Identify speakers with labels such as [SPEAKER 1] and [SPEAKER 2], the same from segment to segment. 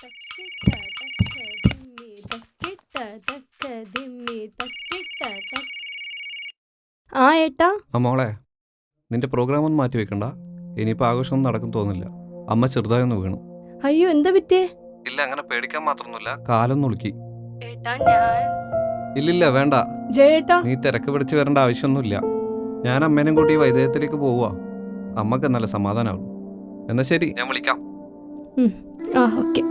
[SPEAKER 1] തക്കിട്ട തക്ക ദിമ്മി തക്കിട്ട തക്ക ദിമ്മി തക്കിട്ട തക്ക ആ ഏട്ടാ?
[SPEAKER 2] ആ മോളെ നിന്റെ പ്രോഗ്രാം ഒന്നും മാറ്റി വെക്കണ്ട. ഇനിയിപ്പോ ആഘോഷം ഒന്നും നടക്കും തോന്നില്ല അമ്മ ചെറുതായൊന്ന് വീണു.
[SPEAKER 1] അയ്യോ എന്താ പറ്റേ
[SPEAKER 2] ഇല്ല അങ്ങനെ പേടിക്കാൻ മാത്രമൊന്നുമില്ല. കാലൊന്ന് ഉളുക്കി
[SPEAKER 1] ഏട്ടാ ഞാൻ
[SPEAKER 2] ഇല്ലില്ല വേണ്ട.
[SPEAKER 1] ജയേട്ടാ
[SPEAKER 2] നീ തിരക്ക് പിടിച്ച് വരേണ്ട ആവശ്യമൊന്നുമില്ല. ഞാൻ അമ്മേനും കൂട്ടി വൈദ്യത്തിലേക്ക് പോവുക അമ്മയ്ക്ക് നല്ല സമാധാനമാവും എന്നാ ശരി. ഞാൻ വിളിക്കാം.
[SPEAKER 1] ആ ഓക്കെ.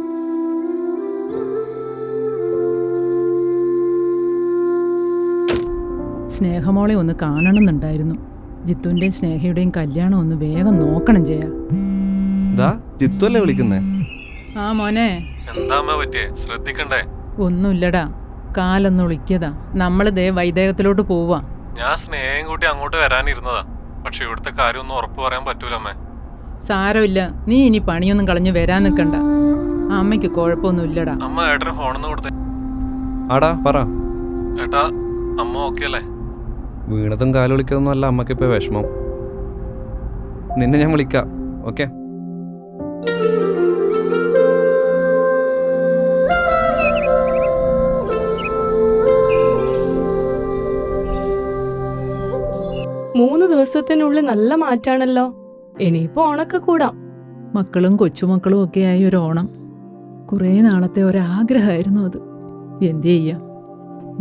[SPEAKER 3] സ്നേഹമോളെ ഒന്ന് കാണണമെന്നുണ്ടായിരുന്നു. ജിത്തുവിന്റെയും സ്നേഹയുടെയും കല്യാണം ഒന്ന് വേഗം നോക്കണം ചെയ്യാ
[SPEAKER 2] ഇതാ ജിത്തു അല്ലേ വിളിക്കുന്നേ?
[SPEAKER 3] ആ മോനെ.
[SPEAKER 4] എന്താ അമ്മ പറ്റിയേ? ശ്രദ്ധിക്കണ്ടേ?
[SPEAKER 3] ഒന്നുമില്ലടാ. കാലൊന്ന് ഒളിക്കതാ നമ്മൾ ദേ വൈദേഹത്തിലോട്ട് പോവാ.
[SPEAKER 4] ഞാൻ സ്നേഹം കൂട്ടി അങ്ങോട്ട് വരാനിരുന്നതാ. പക്ഷെ ഇവിടുത്തെ കാര്യമൊന്നും ഉറപ്പ് പറയാൻ പറ്റൂലമ്മേ.
[SPEAKER 3] സാരമില്ല. നീ ഇനി പണിയൊന്നും കളഞ്ഞു വരാൻ നിൽക്കണ്ട. അമ്മയ്ക്ക് കുഴപ്പമൊന്നുമില്ലടാ.
[SPEAKER 4] അമ്മ ഏട്ടന് ഫോണൊന്നും കൊടുത്തേ.
[SPEAKER 2] ആടാ പറ.
[SPEAKER 4] ഏട്ടാ അമ്മ ഓക്കെ അല്ലേ?
[SPEAKER 2] വീണതും വിളിക്കതൊന്നും അല്ല അമ്മയ്ക്ക് ഇപ്പൊ വിഷമം. നിന്നെ ഞാൻ വിളിക്കാം ഓക്കെ
[SPEAKER 1] മൂന്ന് ദിവസത്തിനുള്ളിൽ നല്ല മാറ്റാണല്ലോ. ഇനിയിപ്പോ ഓണൊക്കെ കൂടാം.
[SPEAKER 3] മക്കളും കൊച്ചുമക്കളും ഒക്കെ ആയി ഒരു ഓണം. കുറേ നാളത്തെ ഒരാഗ്രഹമായിരുന്നു അത്. എന്തു ചെയ്യാം?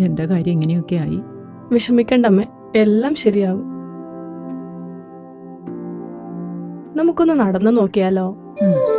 [SPEAKER 3] എന്റെ കാര്യം ഇങ്ങനെയൊക്കെ ആയി.
[SPEAKER 1] വിഷമിക്കണ്ടമ്മേ എല്ലാം ശരിയാവും നമുക്കൊന്ന് നടന്നു നോക്കിയാലോ?
[SPEAKER 3] ഉം.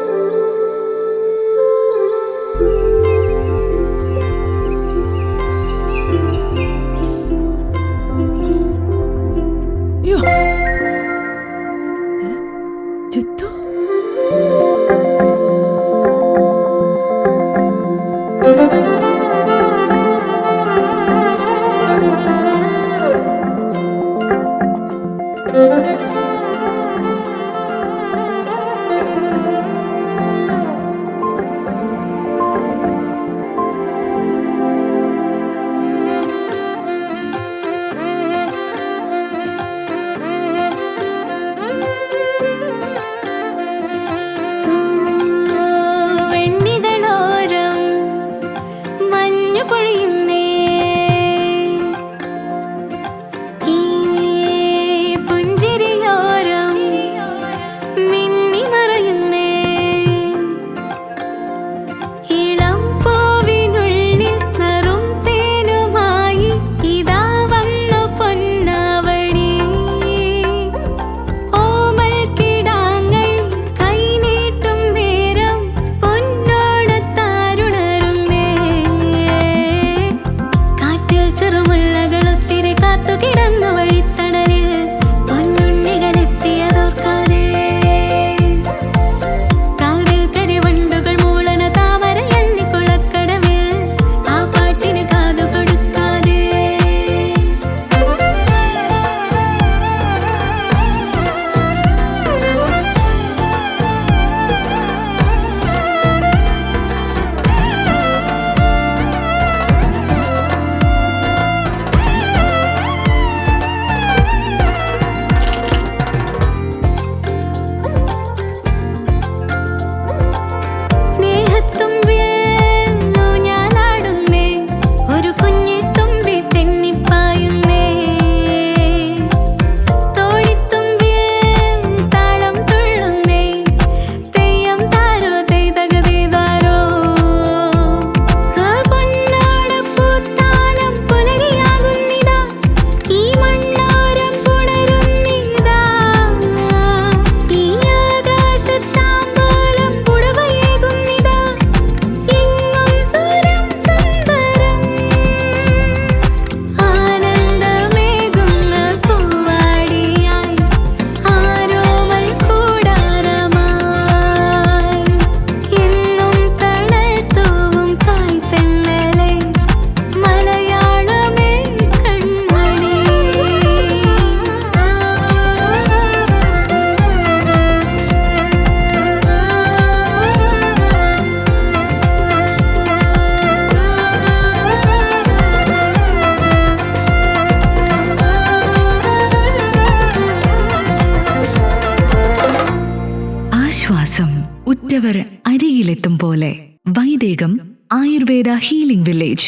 [SPEAKER 5] உறவர் அருகில் எத்தும் போல வைதேகம் ஆயுர்வேதா ஹீலிங் வில்லேஜ்